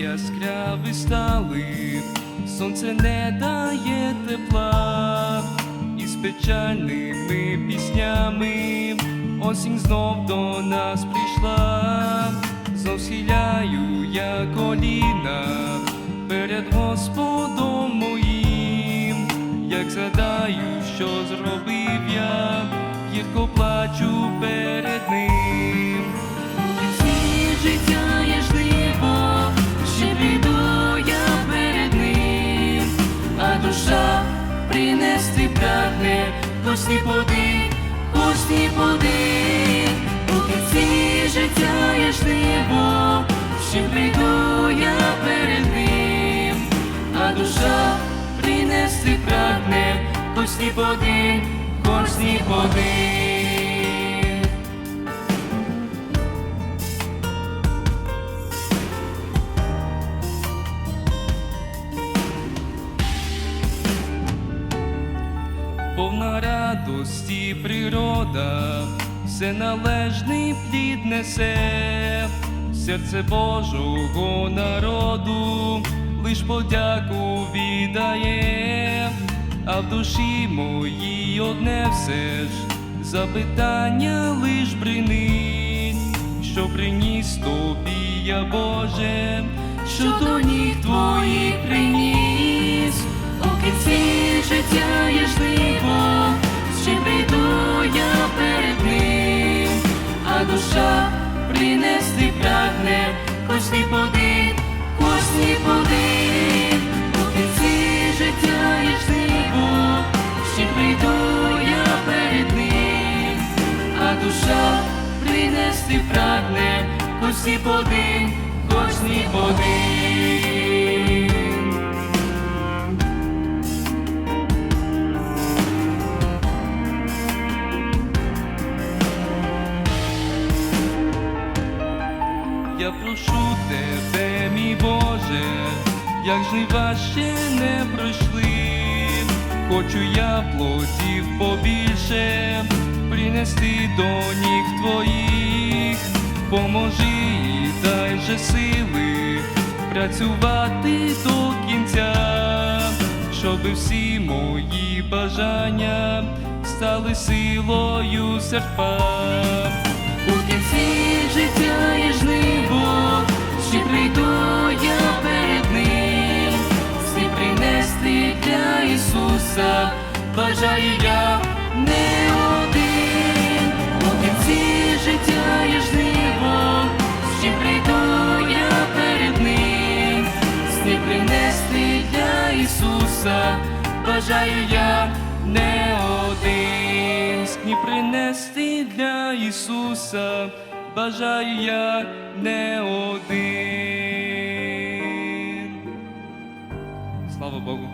яскраві стали, сонце не дає тепла, і з печальними піснями осінь знов до нас прийшла, знов схиляю я коліна перед Господом моїм, як згадаю, що зробив я, гірко плачу перед ним. Принести прагне, косні поди, косні поди. У кінці життя є жниво, ще прийду я перед ним, а душа принести прагне, косні поди, повна радості природа, все належний плід несе, серце Божого народу, лиш подяку віддає, а в душі моїй одне все ж запитання лиш бринить, що приніс тобі я Боже, що до ніг твоїх приніс, душа принести прагне, косні поди, косні поди. Я прошу тебе, мій Боже, як жнива ще не пройшли, хочу я плодів побільше принести до ніг твоїх, поможи і дай же сили працювати до кінця, щоби всі мої бажання стали силою серпа. У кінці життя є жниво, ще прийду я перед ним, всі принести для Ісуса, бажаю я не всі принести для Ісуса, бажаю я не один. Скні принести для Ісуса, бажаю я не один. Слава Богу.